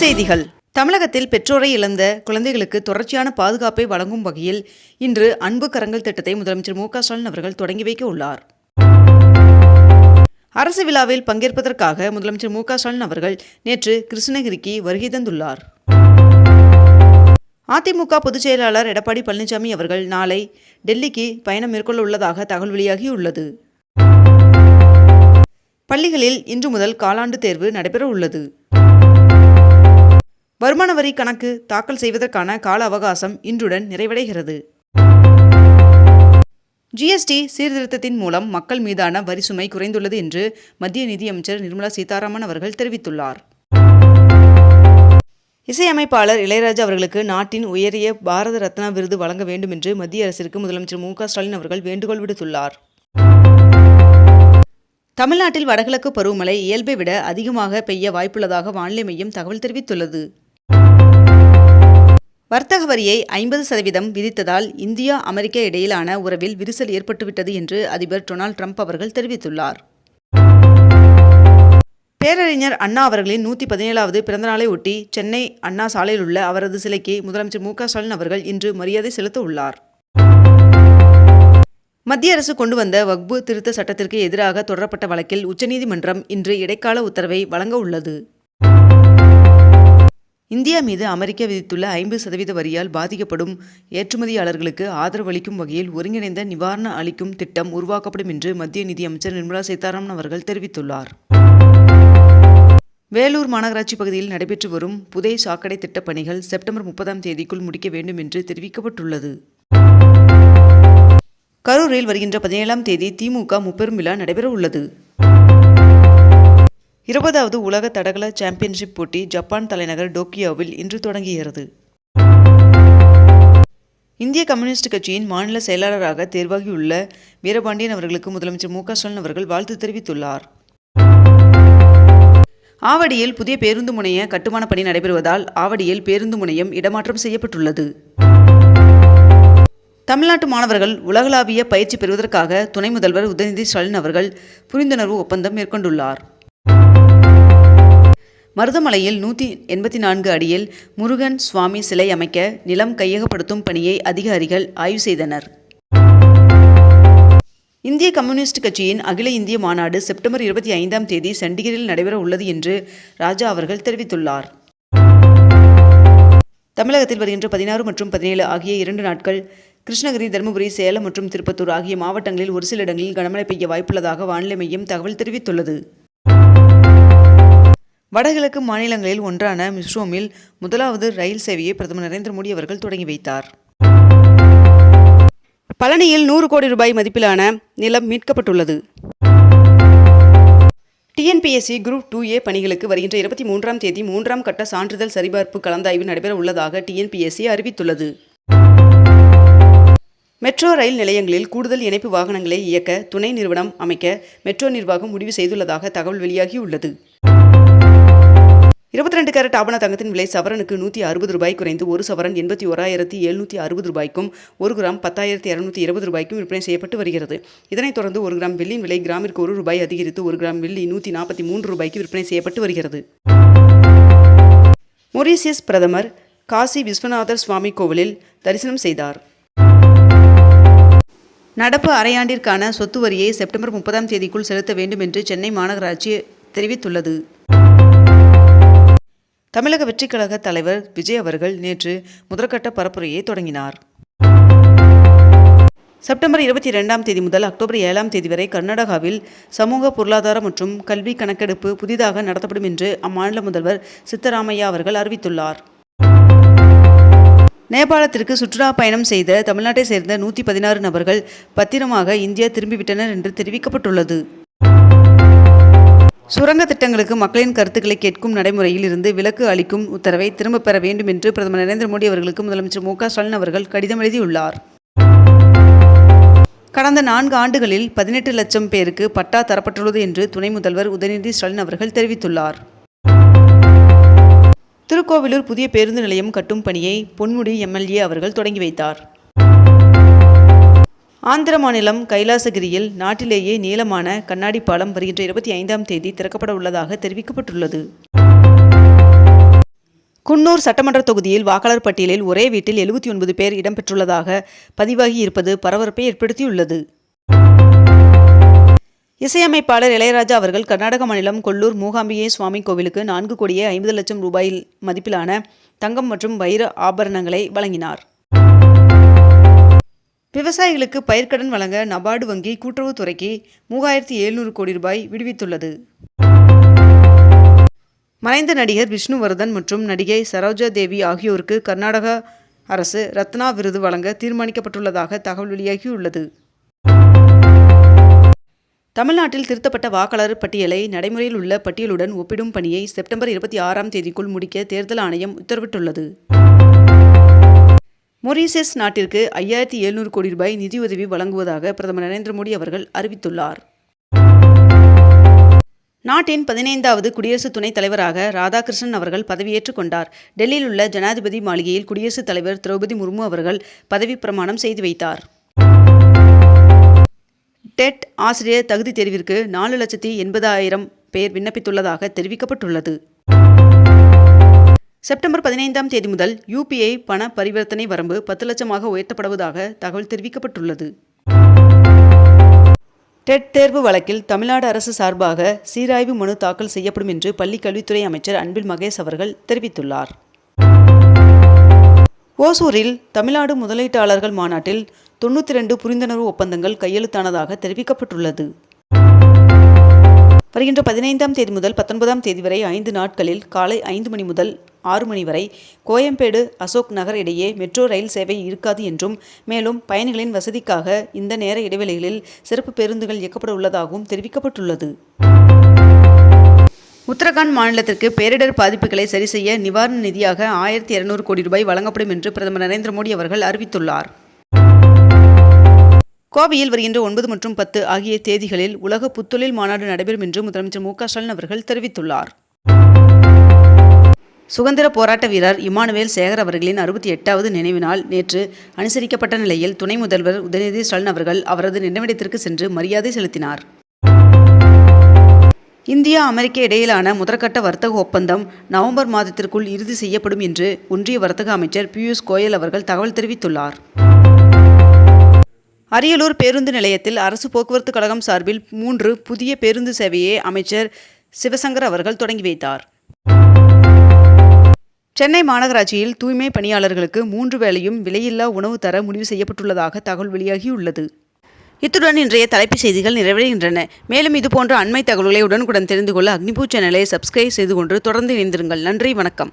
செய்திகள். தமிழகத்தில் பெற்றோரை இழந்த குழந்தைகளுக்கு தொடர்ச்சியான பாதுகாப்பை வழங்கும் வகையில் இன்று அன்பு கரங்கள் திட்டத்தை முதலமைச்சர் மு ஸ்டாலின் அவர்கள் தொடங்கி வைக்க உள்ளார். அரசு விழாவில் பங்கேற்பதற்காக முதலமைச்சர் மு ஸ்டாலின் அவர்கள் நேற்று கிருஷ்ணகிரிக்கு வருகை தந்துள்ளார். அதிமுக பொதுச் செயலாளர் எடப்பாடி பழனிசாமி அவர்கள் நாளை டெல்லிக்கு பயணம் மேற்கொள்ள உள்ளதாக தகவல் வெளியாகியுள்ளது. பள்ளிகளில் இன்று முதல் காலாண்டு தேர்வு நடைபெற உள்ளது. வருமான வரி கணக்கு தாக்கல் செய்வதற்கான கால அவகாசம் இன்றுடன் நிறைவடைகிறது. ஜிஎஸ்டி சீர்திருத்தத்தின் மூலம் மக்கள் மீதான வரி சுமை குறைந்துள்ளது என்று மத்திய நிதியமைச்சர் நிர்மலா சீதாராமன் அவர்கள் தெரிவித்துள்ளார். இசையமைப்பாளர் இளையராஜா அவர்களுக்கு நாட்டின் உயரிய பாரத ரத்னா விருது வழங்க வேண்டும் என்று மத்திய அரசிற்கு முதலமைச்சர் மு ஸ்டாலின் அவர்கள் வேண்டுகோள் விடுத்துள்ளார். தமிழ்நாட்டில் வடகிழக்கு பருவமழை இயல்பை விட அதிகமாக பெய்ய வாய்ப்புள்ளதாக வானிலை மையம் தகவல் தெரிவித்துள்ளது. வர்த்தக வரியை ஐம்பது சதவீதம் விதித்ததால் இந்தியா அமெரிக்கா இடையிலான உறவில் விரிசல் ஏற்பட்டுவிட்டது என்று அதிபர் டொனால்ட் ட்ரம்ப் அவர்கள் தெரிவித்துள்ளார். பேரறிஞர் அண்ணா அவர்களின் நூற்றி பதினேழாவது பிறந்தநாளை ஒட்டி சென்னை அண்ணா சாலையில் உள்ள அவரது சிலைக்கு முதலமைச்சர் மு ஸ்டாலின் அவர்கள் இன்று மரியாதை செலுத்த உள்ளார் மத்திய அரசு கொண்டு வந்த வக்பு திருத்த சட்டத்திற்கு எதிராக தொடரப்பட்ட வழக்கில் உச்சநீதிமன்றம் இன்று இடைக்கால உத்தரவை வழங்க உள்ளது. இந்தியா மீது அமெரிக்கா விதித்துள்ள ஐம்பது சதவீத வரியால் பாதிக்கப்படும் ஏற்றுமதியாளர்களுக்கு ஆதரவு அளிக்கும் வகையில் ஒருங்கிணைந்த நிவாரண அளிக்கும் திட்டம் உருவாக்கப்படும் என்று மத்திய நிதியமைச்சர் நிர்மலா சீதாராமன் அவர்கள் தெரிவித்துள்ளார். வேலூர் மாநகராட்சி பகுதியில் நடைபெற்று வரும் புதை சாக்கடை திட்டப் பணிகள் செப்டம்பர் முப்பதாம் தேதிக்குள் முடிக்க வேண்டும் என்று தெரிவிக்கப்பட்டுள்ளது. கரூரில் வருகின்ற பதினேழாம் தேதி திமுக முப்பெரும் விழா நடைபெற உள்ளது இருபதாவது உலக தடகள சாம்பியன்ஷிப் போட்டி ஜப்பான் தலைநகர் டோக்கியோவில் இன்று தொடங்குகிறது. இந்திய கம்யூனிஸ்ட் கட்சியின் மாநில செயலாளராக தேர்வாகியுள்ள வீரபாண்டியன் அவர்களுக்கு முதலமைச்சர் மு க ஸ்டாலின் அவர்கள் வாழ்த்து தெரிவித்துள்ளார். ஆவடியில் புதிய பேருந்து முனைய கட்டுமான பணி நடைபெறுவதால் ஆவடியில் பேருந்து முனையம் இடமாற்றம் செய்யப்பட்டுள்ளது. தமிழ்நாட்டு மாணவர்கள் உலகளாவிய பயிற்சி பெறுவதற்காக துணை முதல்வர் உதயநிதி ஸ்டாலின் அவர்கள் புரிந்துணர்வு ஒப்பந்தம் மேற்கொண்டுள்ளார். மருதமலையில் நூற்றி எண்பத்தி நான்கு அடியில் முருகன் சுவாமி சிலை அமைக்க நிலம் கையகப்படுத்தும் பணியை அதிகாரிகள் ஆய்வு செய்தனர். இந்திய கம்யூனிஸ்ட் கட்சியின் அகில இந்திய மாநாடு செப்டம்பர் இருபத்தி ஐந்தாம் தேதி சண்டிகரில் நடைபெற உள்ளது என்று ராஜா அவர்கள் தெரிவித்துள்ளார். தமிழகத்தில் வருகின்ற பதினாறு மற்றும் பதினேழு ஆகிய இரண்டு நாட்கள் கிருஷ்ணகிரி தருமபுரி சேலம் மற்றும் திருப்பத்தூர் ஆகிய மாவட்டங்களில் ஒரு சில இடங்களில் கனமழை பெய்ய வாய்ப்புள்ளதாக வானிலை மையம் தகவல் தெரிவித்துள்ளது. வடகிழக்கு மாநிலங்களில் ஒன்றான மிஸ்ரோமில் முதலாவது ரயில் சேவையை பிரதமர் நரேந்திர மோடி அவர்கள் தொடங்கி வைத்தார். பழனியில் நூறு கோடி ரூபாய் மதிப்பிலான நிலம் மீட்கப்பட்டுள்ளது. டிஎன்பிஎஸ்சி குரூப் டூ ஏ பணிகளுக்கு வருகின்ற இருபத்தி மூன்றாம் தேதி மூன்றாம் கட்ட சான்றிதழ் சரிபார்ப்பு கலந்தாய்வு நடைபெற உள்ளதாக டிஎன்பிஎஸ்சி அறிவித்துள்ளது. மெட்ரோ ரயில் நிலையங்களில் கூடுதல் இணைப்பு வாகனங்களை இயக்க துணை நிறுவனம் அமைக்க மெட்ரோ நிர்வாகம் முடிவு செய்துள்ளதாக தகவல் வெளியாகியுள்ளது. இருபத்தி ரெண்டு கேரட் ஆபண தங்கத்தின் விலை சவரனுக்கு நூற்றி அறுபது ரூபாய் குறைந்து ஒரு சவரன் எண்பத்தி ஓராயிரத்தி எழுநூற்றி அறுபது ரூபாய்க்கும் ஒரு கிராம் பத்தாயிரத்தி இரநூத்தி இருபது ரூபாய்க்கும் விற்பனை செய்யப்பட்டு வருகிறது. இதனைத் தொடர்ந்து ஒரு கிராம் வெள்ளியின் விலை கிராமிற்கு ஒரு ரூபாய் அதிகரித்து ஒரு கிராம் வெள்ளி நூற்றி நாற்பத்தி மூன்று ரூபாய்க்கு விற்பனை செய்யப்பட்டு வருகிறது. மொரீசியஸ் பிரதமர் காசி விஸ்வநாதர் சுவாமி கோவிலில் தரிசனம் செய்தார். நடப்பு அரையாண்டிற்கான சொத்து வரியை செப்டம்பர் முப்பதாம் தேதிக்குள் செலுத்த வேண்டும் என்று சென்னை மாநகராட்சி தெரிவித்துள்ளது. தமிழக வெற்றிக்கழக தலைவர் விஜய் அவர்கள் நேற்று முதற்கட்ட பரப்புரையை தொடங்கினார். செப்டம்பர் இருபத்தி இரண்டாம் தேதி முதல் அக்டோபர் ஏழாம் தேதி வரை கர்நாடகாவில் சமூக பொருளாதார மற்றும் கல்வி கணக்கெடுப்பு புதிதாக நடத்தப்படும் என்று அம்மாநில முதல்வர் சித்தராமையா அவர்கள் அறிவித்துள்ளார். நேபாளத்திற்கு சுற்றுலா பயணம் செய்த தமிழ்நாட்டை சேர்ந்த நூற்றி பதினாறு நபர்கள் பத்திரமாக இந்தியா திரும்பிவிட்டனர் என்று தெரிவிக்கப்பட்டுள்ளது. சுரங்க திட்டங்களுக்கு மக்களின் கருத்துக்களை கேட்கும் நடைமுறையில் இருந்து விலக்கு அளிக்கும் உத்தரவை திரும்பப் பெற வேண்டும் என்று பிரதமர் நரேந்திர மோடி அவர்களுக்கு முதலமைச்சர் மு க ஸ்டாலின் அவர்கள் கடிதம் எழுதியுள்ளார். கடந்த நான்கு ஆண்டுகளில் பதினெட்டு லட்சம் பேருக்கு பட்டா தரப்பட்டுள்ளது என்று துணை முதல்வர் உதயநிதி ஸ்டாலின் அவர்கள் தெரிவித்துள்ளார். திருக்கோவிலூர் புதிய பேருந்து நிலையம் கட்டும் பணியை பொன்முடி எம்எல்ஏ அவர்கள் தொடங்கி வைத்தார். ஆந்திர மாநிலம் கைலாசகிரியில் நாட்டிலேயே நீளமான கண்ணாடி பாலம் வருகின்ற இருபத்தி ஐந்தாம் தேதி திறக்கப்பட உள்ளதாக தெரிவிக்கப்பட்டுள்ளது. குன்னூர் சட்டமன்ற தொகுதியில் வாக்காளர் பட்டியலில் ஒரே வீட்டில் எழுபத்தி ஒன்பது பேர் இடம்பெற்றுள்ளதாக பதிவாகி இருப்பது பரபரப்பை ஏற்படுத்தியுள்ளது. இசையமைப்பாளர் இளையராஜா அவர்கள் கர்நாடக மாநிலம் கொல்லூர் மூகாம்பிகை சுவாமி கோவிலுக்கு நான்கு கோடியே ஐம்பது லட்சம் ரூபாயில் மதிப்பிலான தங்கம் மற்றும் வைர ஆபரணங்களை வழங்கினார். விவசாயிகளுக்கு பயிர்க்கடன் வழங்க நபார்டு வங்கி கூட்டுறவுத்துறைக்கு மூவாயிரத்தி எழுநூறு கோடி ரூபாய் விடுவித்துள்ளது. மறைந்த நடிகர் விஷ்ணுவர்தன் மற்றும் நடிகை சரோஜா தேவி ஆகியோருக்கு கர்நாடக அரசு ரத்னா விருது வழங்க தீர்மானிக்கப்பட்டுள்ளதாக தகவல் வெளியாகியுள்ளது. தமிழ்நாட்டில் திருத்தப்பட்ட வாக்காளர் பட்டியலை நடைமுறையில் உள்ள பட்டியலுடன் ஒப்பிடும் பணியை செப்டம்பர் இருபத்தி ஆறாம் தேதிக்குள் முடிக்க தேர்தல் ஆணையம் உத்தரவிட்டுள்ளது. மொரீசியஸ் நாட்டிற்கு ஐயாயிரத்தி எழுநூறு கோடி ரூபாய் நிதியுதவி வழங்குவதாக பிரதமர் நரேந்திர மோடி அவர்கள் அறிவித்துள்ளார். நாட்டின் பதினைந்தாவது குடியரசு துணைத் தலைவராக ராதாகிருஷ்ணன் அவர்கள் பதவியேற்றுக் கொண்டார். டெல்லியில் உள்ள ஜனாதிபதி மாளிகையில் குடியரசுத் தலைவர் திரௌபதி முர்மு அவர்கள் பதவி பிரமாணம் செய்து வைத்தார். டெட் ஆசிரியர் தகுதி தேர்விற்கு நாலு லட்சத்தி எண்பதாயிரம் பேர் விண்ணப்பித்துள்ளதாக தெரிவிக்கப்பட்டுள்ளது. செப்டம்பர் பதினைந்தாம் தேதி முதல் யூபிஐ பண பரிவர்த்தனை வரம்பு பத்து லட்சமாக உயர்த்தப்படுவதாக தகவல் தெரிவிக்கப்பட்டுள்ளது. டெட் தேர்வு வழக்கில் தமிழ்நாடு அரசு சார்பாக சீராய்வு மனு தாக்கல் செய்யப்படும் என்று பள்ளிக் கல்வித்துறை அமைச்சர் அன்பில் மகேஷ் அவர்கள் தெரிவித்துள்ளார். ஓசூரில் தமிழ்நாடு முதலீட்டாளர்கள் மாநாட்டில் தொண்ணூற்றி ரெண்டு புரிந்துணர்வு ஒப்பந்தங்கள் கையெழுத்தானதாக தெரிவிக்கப்பட்டுள்ளது. வருகின்ற பதினைந்தாம் தேதி முதல் பத்தொன்பதாம் தேதி வரை ஐந்து நாட்களில் காலை ஐந்து மணி முதல் ஆறு மணி வரை கோயம்பேடு அசோக் நகர் இடையே மெட்ரோ ரயில் சேவை இருக்காது என்றும் மேலும் பயணிகளின் வசதிக்காக இந்த நேர இடைவெளிகளில் சிறப்பு பேருந்துகள் இயக்கப்பட உள்ளதாகவும் தெரிவிக்கப்பட்டுள்ளது. உத்தரகாண்ட் மாநிலத்திற்கு பேரிடர் பாதிப்புகளை சரி செய்ய நிவாரண நிதியாக ஆயிரத்தி இருநூறு கோடி ரூபாய் வழங்கப்படும் என்று பிரதமர் நரேந்திர மோடி அவர்கள் அறிவித்துள்ளார். கோவையில் வருகின்ற ஒன்பது மற்றும் பத்து ஆகிய தேதிகளில் உலக புத்தொழில் மாநாடு நடைபெறும் என்று முதலமைச்சர் மு க ஸ்டாலின் அவர்கள் தெரிவித்துள்ளார். சுதந்திர போராட்ட வீரர் இமானுவேல் சேகர் அவர்களின் அறுபத்தி எட்டாவது நினைவு நாள் நேற்று அனுசரிக்கப்பட்ட நிலையில் துணை முதல்வர் உதயநிதி ஸ்டாலின் அவர்கள் அவரது நினைவிடத்திற்கு சென்று மரியாதை செலுத்தினார். இந்தியா அமெரிக்க இடையிலான முதற்கட்ட வர்த்தக ஒப்பந்தம் நவம்பர் மாதத்திற்குள் இறுதி செய்யப்படும் என்று ஒன்றிய வர்த்தக அமைச்சர் பியூஷ் கோயல் அவர்கள் தகவல் தெரிவித்துள்ளார். அரியலூர் பேருந்து நிலையத்தில் அரசு போக்குவரத்து கழகம் சார்பில் மூன்று புதிய பேருந்து சேவையை அமைச்சர் சிவசங்கர் அவர்கள் தொடங்கி வைத்தார். சென்னை மாநகராட்சியில் தூய்மை பணியாளர்களுக்கு மூன்று வேளையும் விலையில்லா உணவு தர முடிவு செய்யப்பட்டுள்ளதாக தகவல் வெளியாகியுள்ளது. இத்துடன் இன்றைய தலைப்புச் செய்திகள் நிறைவடைகின்றன. மேலும் இதுபோன்ற அண்மை தகவல்களை உடனுக்குடன் தெரிந்து கொள்ள அக்னிபூ சேனலை சப்ஸ்கிரைப் செய்து கொண்டு தொடர்ந்து இணைந்திருங்கள். நன்றி வணக்கம்.